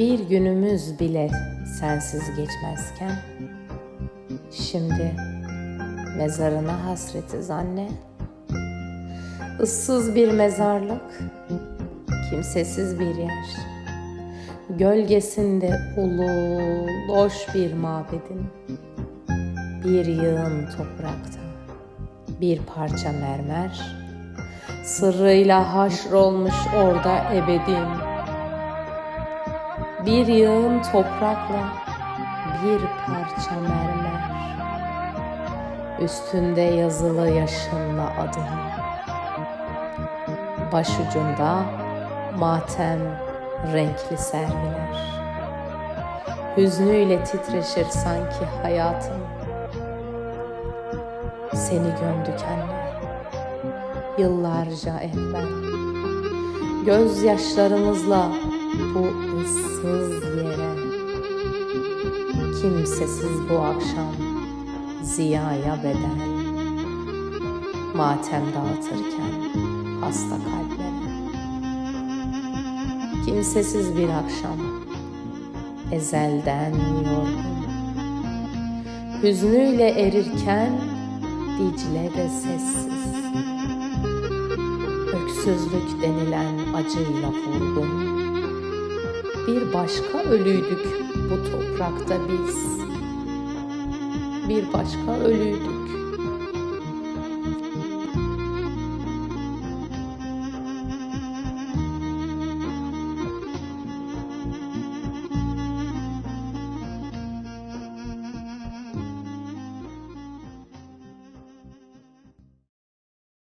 Bir günümüz bile sensiz geçmezken Şimdi mezarına hasretiz anne Issız bir mezarlık Kimsesiz bir yer. Gölgesinde ulu loş bir mabedin Bir yığın toprakta Bir parça mermer. Sırrıyla haşrolmuş orada ebedim bir yığın toprakla bir parça mermer. Üstünde yazılı yaşınla adın Başucunda matem renkli serviler Hüznüyle titreşir sanki hayatım. Seni gömdük anne Yıllarca evvel. Gözyaşlarımızla bu ıssız yere Kimsesiz bu akşam ziyaya bedel. Matem dağıtırken hasta kalplere. Kimsesiz bir akşam ezelden yorgun. Hüznüyle erirken Dicle de sessiz. Öksüzlük denilen acıyla vurgun bir başka ölüydük bu toprakta biz. Bir başka ölüydük.